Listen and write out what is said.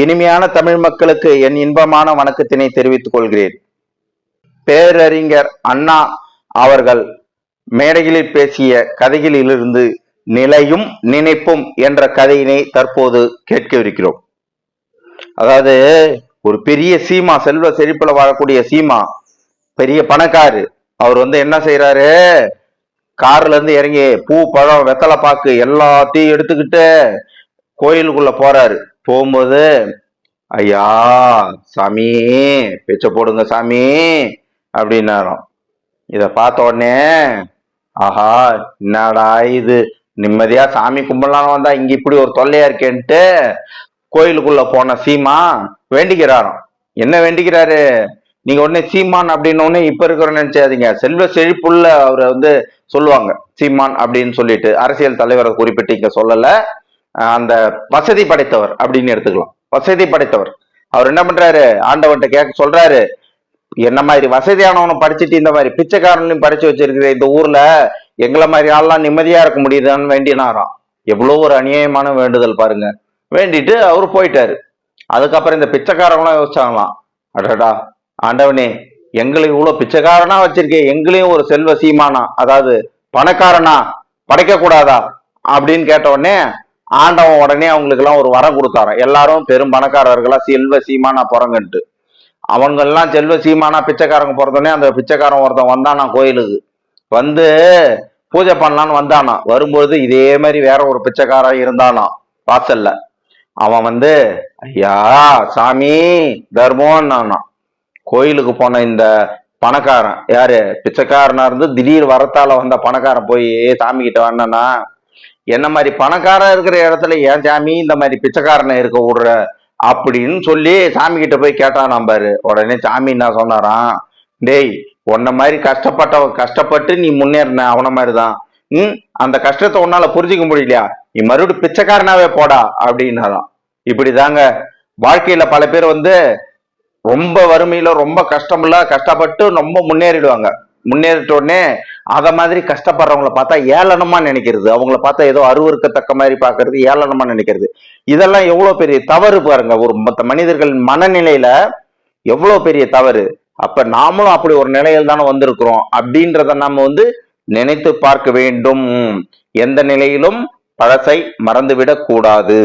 இனிமையான தமிழ் மக்களுக்கு என் இன்பமான வணக்கத்தினை தெரிவித்துக் கொள்கிறேன். பேரறிஞர் அண்ணா அவர்கள் மேடைகளில் பேசிய கதைகளிலிருந்து நிலையும் நினைப்பும் என்ற கதையினை தற்போது கேட்கவிருக்கிறோம். அதாவது ஒரு பெரிய சீமா செல்வ செழிப்புல வாழக்கூடிய சீமா பெரிய பணக்காரு அவர் வந்து என்ன செய்யறாரு கார்ல இருந்து இறங்கி பூ பழம் வெத்தலை பாக்கு எல்லாத்தையும் எடுத்துக்கிட்டு கோயிலுக்குள்ள போறாரு. போகும்போது ஐயா சாமி பேச்ச போடுங்க சாமி அப்படின்னாராம். இத பார்த்த உடனே ஆஹா என்னடா இது? நிம்மதியா சாமி கும்பலான வந்தா இங்க இப்படி ஒரு தொல்லையா இருக்கேன்ட்டு கோயிலுக்குள்ள போன சீமா வேண்டிக்கிறாராம். என்ன வேண்டிக்கிறாரு? நீங்க உடனே சீமான் அப்படின்னு உடனே இப்ப இருக்கிற நினைச்சாதீங்க. செல்வ செழிப்புள்ள அவரை வந்து சொல்லுவாங்க சீமான் அப்படின்னு சொல்லிட்டு அரசியல் தலைவரை குறிப்பிட்டு இங்க சொல்லல. அந்த வசதி படைத்தவர் அப்படின்னு எடுத்துக்கலாம். வசதி படைத்தவர். அவர் என்ன பண்றாரு? ஆண்டவன்ட்ட கேட்க சொல்றாரு. என்ன மாதிரி வசதியானவனும் படிச்சுட்டு இந்த மாதிரி பிச்சைக்காரனையும் படிச்சு வச்சிருக்கிற இந்த ஊர்ல எங்களை மாதிரி ஆள்லாம் நிம்மதியா இருக்க முடியுதான்னு வேண்டினாராம். எவ்வளோ ஒரு அநியாயமான வேண்டுதல் பாருங்க. வேண்டிட்டு அவர் போயிட்டாரு. அதுக்கப்புறம் இந்த பிச்சைக்காரங்களாம் யோசிச்சாங்களாம். அடடா ஆண்டவனே எங்களை இவ்வளோ பிச்சைக்காரனா வச்சிருக்கேன் எங்களையும் ஒரு செல்வ சீமானா அதாவது பணக்காரனா படைக்க கூடாதா அப்படின்னு கேட்ட உடனே ஆண்டவன் உடனே அவங்களுக்கெல்லாம் ஒரு வரம் கொடுத்தாராம். எல்லாரும் பெரும் பணக்காரர்களா செல்வ சீமானா பிறங்கன்ட்டு. அவங்க எல்லாம் செல்வ சீமானா பிச்சைக்காரங்க பிறந்தோடனே அந்த பிச்சைக்காரன் ஒருத்தன் வந்தானா கோயிலுக்கு. வந்து பூஜை பண்ணலான்னு வந்தானா. வரும்போது இதே மாதிரி வேற ஒரு பிச்சைக்காரன் இருந்தானா வாசல்ல. அவன் வந்து ஐயா சாமி தர்மம்னானா கோயிலுக்கு போன இந்த பணக்காரன் யாரு? பிச்சைக்காரனா இருந்து திடீர் வரத்தால வந்த பணக்காரன் போய் சாமி கிட்ட வேணானா என்ன மாதிரி பணக்காரன் இருக்கிற இடத்துல ஏன் சாமி இந்த மாதிரி பிச்சைக்காரனை இருக்க விடுற? அப்படின்னு சொல்லி சாமி கிட்ட போய் கேட்டான் பாரு. உடனே சாமி என்ன சொன்னாராம் டேய் உன்ன மாதிரி கஷ்டப்பட்ட கஷ்டப்பட்டு நீ முன்னேறின அவன மாதிரிதான். ம் அந்த கஷ்டத்தை உன்னால புரிஞ்சுக்க முடியலையா? நீ மறுபடியும் பிச்சைக்காரனாவே போடா அப்படின்னாராம். இப்படிதாங்க வாழ்க்கையில பல பேர் வந்து ரொம்ப வறுமையில ரொம்ப கஷ்டமில்ல கஷ்டப்பட்டு ரொம்ப முன்னேறிடுவாங்க. முன்னேறிட்ட உடனே அதை மாதிரி கஷ்டப்படுறவங்கள பார்த்தா ஏளனமா நினைக்கிறது. அவங்கள பார்த்தா ஏதோ அருவருக்கத்தக்க மாதிரி பார்க்கறது ஏளனமா நினைக்கிறது. இதெல்லாம் எவ்வளோ பெரிய தவறு பாருங்க. ஒரு மற்ற மனிதர்களின் மனநிலையில எவ்வளோ பெரிய தவறு. அப்ப நாமளும் அப்படி ஒரு நிலையில் தானே வந்திருக்கிறோம். அப்படின்றத நம்ம வந்து நினைத்து பார்க்க வேண்டும். எந்த நிலையிலும் பழசை மறந்துவிடக் கூடாது.